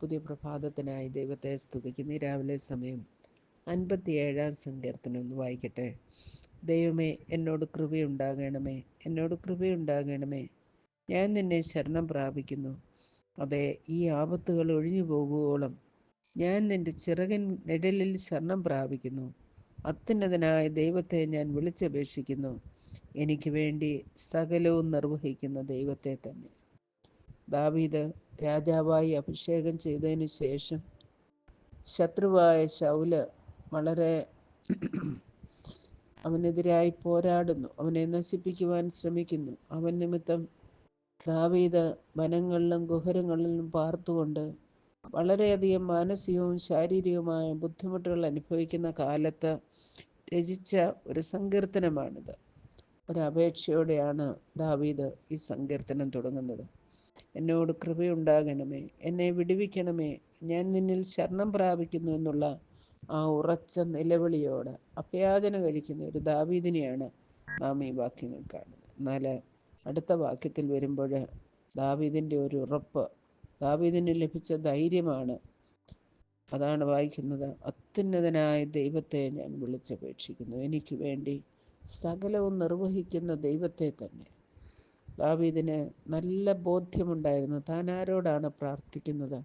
പുതിയ പ്രഭാതത്തിനായി ദൈവത്തെ സ്തുതിക്കുന്ന. രാവിലെ സമയം അൻപത്തിയേഴാം സങ്കീർത്തനം ഒന്ന് വായിക്കട്ടെ. ദൈവമേ എന്നോട് കൃപയുണ്ടാകണമേ. എന്നോട് കൃപയുണ്ടാകണമേ. ഞാൻ നിന്നെ ശരണം പ്രാപിക്കുന്നു. അതെ ഈ ആപത്തുകൾ ഒഴിഞ്ഞു പോകുവോളം ഞാൻ നിന്റെ ചിറകൻ നിഴലിൽ ശരണം പ്രാപിക്കുന്നു. അത്യുന്നതനായ ദൈവത്തെ ഞാൻ വിളിച്ചപേക്ഷിക്കുന്നു. എനിക്ക് വേണ്ടി സകലവും നിർവഹിക്കുന്ന ദൈവത്തെ തന്നെ. ദാവീദ് രാജാവായി അഭിഷേകം ചെയ്തതിന് ശേഷം ശത്രുവായ ശൗൽ വളരെ അവനെതിരായി പോരാടുന്നു. അവനെ നശിപ്പിക്കുവാൻ ശ്രമിക്കുന്നു. അവൻ നിമിത്തം ദാവീദ് വനങ്ങളിലും ഗുഹരങ്ങളിലും പാർത്തുകൊണ്ട് വളരെയധികം മാനസികവും ശാരീരികവുമായ ബുദ്ധിമുട്ടുകൾ അനുഭവിക്കുന്ന കാലത്ത് രചിച്ച ഒരു സങ്കീർത്തനമാണിത്. ഒരപേക്ഷയോടെയാണ് ദാവീദ് ഈ സങ്കീർത്തനം തുടങ്ങുന്നത്. എന്നോട് കൃപയുണ്ടാകണമേ. എന്നെ വിടുവിക്കണമേ. ഞാൻ നിന്നിൽ ശരണം പ്രാപിക്കുന്നു എന്നുള്ള ആ ഉറച്ച നിലവിളിയോട് അഭയാചന കഴിക്കുന്ന ഒരു ദാവീദിനെയാണ് നാം ഈ വാക്യങ്ങൾ കാണുന്നത്. എന്നാൽ അടുത്ത വാക്യത്തിൽ വരുമ്പോൾ ദാവീദിന്റെ ഒരു ഉറപ്പ് ദാവീദിന് ലഭിച്ച ധൈര്യമാണ്. അതാണ് വായിക്കുന്നത് അത്യുന്നതനായ ദൈവത്തെ ഞാൻ വിളിച്ചപേക്ഷിക്കുന്നു. എനിക്ക് വേണ്ടി സകലവും നിർവഹിക്കുന്ന ദൈവത്തെ തന്നെ ദാവീദിന് നല്ല ബോധ്യമുണ്ടായിരുന്നു. താൻ ആരോടാണ് പ്രാർത്ഥിക്കുന്നത്?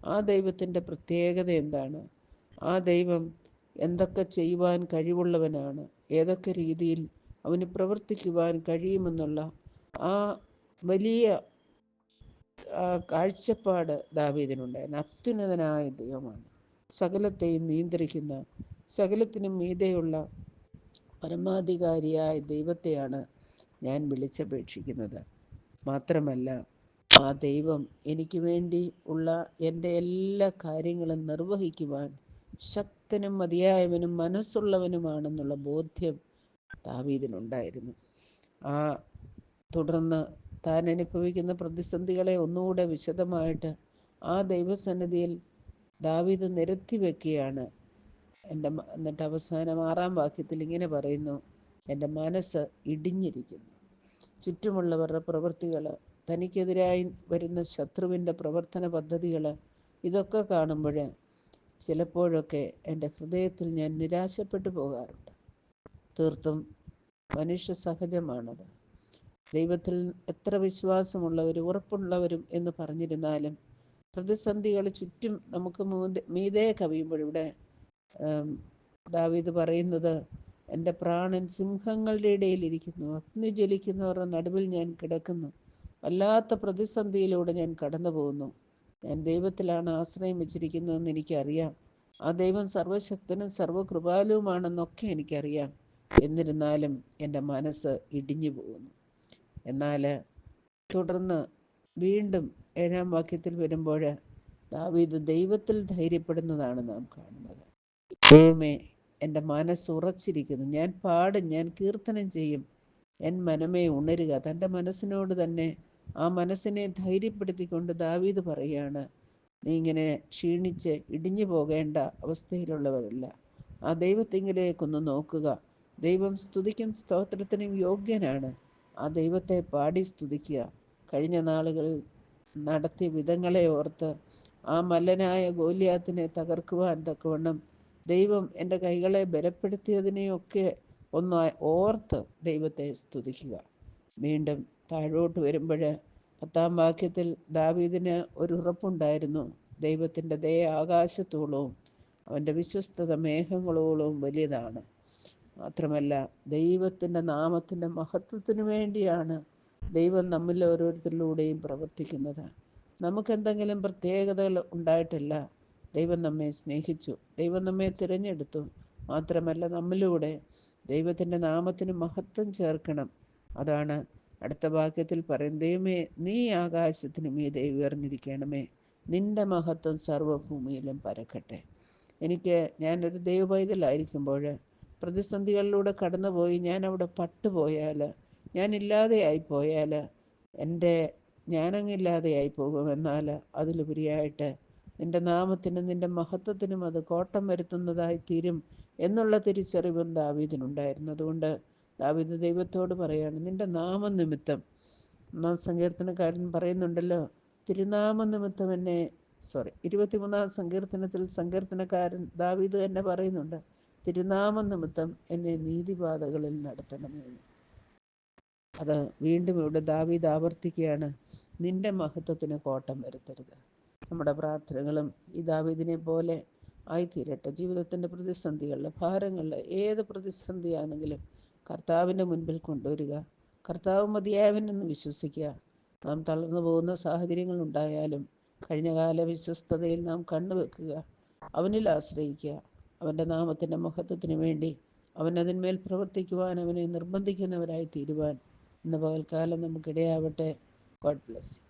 ആ ദൈവത്തിന്റെ പ്രത്യേകത എന്താണ്? ആ ദൈവം എന്തൊക്കെ ചെയ്യുവാൻ കഴിവുള്ളവനാണ്? ഏതൊക്കെ രീതിയിൽ അവന് പ്രവർത്തിക്കുവാൻ കഴിയുമെന്നുള്ള ആ വലിയ കാഴ്ചപ്പാട് ദാവീദിനുണ്ടായിരുന്നു അത്യുന്നതനായ ദൈവമാണ്. സകലത്തെയും നിയന്ത്രിക്കുന്ന സകലത്തിനും മീതെയുള്ള പരമാധികാരിയായ ദൈവത്തെയാണ് ഞാൻ വിളിച്ചപേക്ഷിക്കുന്നത്. മാത്രമല്ല ആ ദൈവം എനിക്ക് വേണ്ടി ഉള്ള എന്റെ എല്ലാ കാര്യങ്ങളും നിർവഹിക്കുവാൻ ശക്തനും മതിയായവനും മനസ്സുള്ളവനുമാണെന്നുള്ള ബോധ്യം ദാവീദിനുണ്ടായിരുന്നു. ആ തുടർന്ന് താൻ അനുഭവിക്കുന്ന പ്രതിസന്ധികളെ ഒന്നുകൂടെ വിശദമായിട്ട് ആ ദൈവസന്നിധിയിൽ ദാവീദ് നിരത്തി വെക്കുകയാണ് എന്റെ എന്നിട്ട് അവസാനം ആറാം വാക്യത്തിൽ ഇങ്ങനെ പറയുന്നു എന്റെ മനസ്സ് ഇടിഞ്ഞിരിക്കുന്നു. ചുറ്റുമുള്ളവരുടെ പ്രവൃത്തികൾ തനിക്കെതിരായി വരുന്ന ശത്രുവിന്റെ പ്രവർത്തന പദ്ധതികൾ ഇതൊക്കെ കാണുമ്പോൾ ചിലപ്പോഴൊക്കെ എന്റെ ഹൃദയത്തിൽ ഞാൻ നിരാശപ്പെട്ടു പോകാറുണ്ട്. തീർത്തും മനുഷ്യ സഹജമാണത് ദൈവത്തിൽ എത്ര വിശ്വാസമുള്ളവരും ഉറപ്പുള്ളവരും എന്ന് പറഞ്ഞിരുന്നാലും പ്രതിസന്ധികൾ ചുറ്റും നമുക്ക് മീതേ കവിയുമ്പോൾ ഇവിടെ ദാവീദ് പറയുന്നത് എന്റെ പ്രാണൻ സിംഹങ്ങളുടെ ഇടയിലിരിക്കുന്നു അഗ്നി ജ്വലിക്കുന്നവരുടെ നടുവിൽ ഞാൻ കിടക്കുന്നു. വല്ലാത്ത പ്രതിസന്ധിയിലൂടെ ഞാൻ കടന്നു പോകുന്നു ഞാൻ ദൈവത്തിലാണ് ആശ്രയം വെച്ചിരിക്കുന്നതെന്ന് എനിക്കറിയാം. ആ ദൈവം സർവശക്തനും സർവകൃപാലുവുമാണെന്നൊക്കെ എനിക്കറിയാം. എന്നിരുന്നാലും എന്റെ മനസ്സ് ഇടിഞ്ഞു പോകുന്നു. എന്നാൽ തുടർന്ന് വീണ്ടും ഏഴാം വാക്യത്തിൽ വരുമ്പോൾ ദാവീദ് ദൈവത്തിൽ ധൈര്യപ്പെടുന്നതാണ് നാം കാണുന്നത്. ദൈവമേ എന്റെ മനസ്സ് ഉറച്ചിരിക്കുന്നു. ഞാൻ പാടും ഞാൻ കീർത്തനം ചെയ്യും. എൻ മനമേ ഉണരുക. തന്റെ മനസ്സിനോട് തന്നെ ആ മനസ്സിനെ ധൈര്യപ്പെടുത്തിക്കൊണ്ട് ദാവീദ് പറയുകയാണ് നീ ഇങ്ങനെ ക്ഷീണിച്ച് ഇടിഞ്ഞു പോകേണ്ട അവസ്ഥയിലുള്ളവരല്ല. ആ ദൈവത്തിങ്കിലേക്കൊന്ന് നോക്കുക. ദൈവം സ്തുതിക്കും സ്തോത്രത്തിനും യോഗ്യനാണ്. ആ ദൈവത്തെ പാടി സ്തുതിക്കുക. കഴിഞ്ഞ നാളുകളിൽ നടത്തിയ വിധങ്ങളെ ഓർത്ത് ആ മല്ലനായ ഗോലിയാത്തിനെ തകർക്കുവാൻ തക്കവണ്ണം ദൈവം എന്റെ കൈകളെ ബലപ്പെടുത്തിയതിനെയൊക്കെ ഒന്ന് ഓർത്ത് ദൈവത്തെ സ്തുതിക്കുക. വീണ്ടും താഴോട്ട് വരുമ്പോൾ പത്താം വാക്യത്തിൽ ദാവീദിന് ഒരു ഉറപ്പുണ്ടായിരുന്നു. ദൈവത്തിന്റെ ദയ ആകാശത്തോളവും അവന്റെ വിശ്വസ്തത മേഘങ്ങളോളവും വലിയതാണ്. മാത്രമല്ല ദൈവത്തിന്റെ നാമത്തിന്റെ മഹത്വത്തിന് വേണ്ടിയാണ് ദൈവം നമ്മിൽ ഓരോരുത്തരിലൂടെയും പ്രവർത്തിക്കുന്നത്. നമുക്കെന്തെങ്കിലും പ്രത്യേകതകൾ ഉണ്ടായിട്ടില്ല ദൈവം നമ്മെ സ്നേഹിച്ചു ദൈവം നമ്മെ തിരഞ്ഞെടുത്തു. മാത്രമല്ല നമ്മിലൂടെ ദൈവത്തിന്റെ നാമത്തിന് മഹത്വം ചേർക്കണം. അതാണ് അടുത്ത വാക്യത്തിൽ പറയും ദൈവമേ നീ ആകാശത്തിന് മീതെ ഉയർന്നിരിക്കണമേ. നിന്റെ മഹത്വം സർവഭൂമിയിലും പരക്കട്ടെ. എനിക്ക് ഞാനൊരു ദൈവപൈതലായിരിക്കുമ്പോൾ പ്രതിസന്ധികളിലൂടെ കടന്നുപോയി ഞാൻ അവിടെ പട്ടുപോയാൽ ഞാനില്ലാതെയായി പോയാൽ എന്റെ ഞാനങ്ങില്ലാതെയായി പോകും എന്നാൽ അതിലുപരിയായിട്ട് നിന്റെ നാമത്തിനും നിന്റെ മഹത്വത്തിനും അത് കോട്ടം വരുത്തുന്നതായി തീരും എന്നുള്ള തിരിച്ചറിവും ദാവീദിനുണ്ടായിരുന്നു അതുകൊണ്ട് ദാവീദ് ദൈവത്തോട് പറയാണ് നിന്റെ നാമനിമിത്തം ഒന്നാം സങ്കീർത്തനക്കാരൻ പറയുന്നുണ്ടല്ലോ തിരുനാമനിമിത്തം എന്നെ സോറി ഇരുപത്തിമൂന്നാം സങ്കീർത്തനത്തിൽ സങ്കീർത്തനക്കാരൻ ദാവീദ് എന്നെ പറയുന്നുണ്ട് തിരുനാമം നിമിത്തം എന്നെ നീതിപാതകളിൽ നടത്തണമേ എന്ന്. അത് വീണ്ടും ഇവിടെ ദാവീദ് ആവർത്തിക്കുകയാണ് നിന്റെ മഹത്വത്തിന് കോട്ടം വരുത്തരുത് നമ്മുടെ പ്രാർത്ഥനകളും ദാവീദിനെ പോലെ ആയിത്തീരട്ടെ. ജീവിതത്തിന്റെ പ്രതിസന്ധികളിൽ ഭാരങ്ങളിൽ ഏത് പ്രതിസന്ധിയാണെങ്കിലും കർത്താവിന്റെ മുൻപിൽ കൊണ്ടുവരിക. കർത്താവ് മതിയായവനെന്ന് വിശ്വസിക്കുക. നാം തളർന്നു പോകുന്ന സാഹചര്യങ്ങൾ ഉണ്ടായാലും കഴിഞ്ഞകാല വിശ്വസ്തതയിൽ നാം കണ്ണുവെക്കുക. അവനിൽ ആശ്രയിക്കുക. അവന്റെ നാമത്തിന്റെ മഹത്വത്തിന് വേണ്ടി അവൻ പ്രവർത്തിക്കുവാൻ അവനെ നിർബന്ധിക്കുന്നവരായി തീരുവാൻ ഇന്ന് പകൽക്കാലം നമുക്കിടയാവട്ടെ. God bless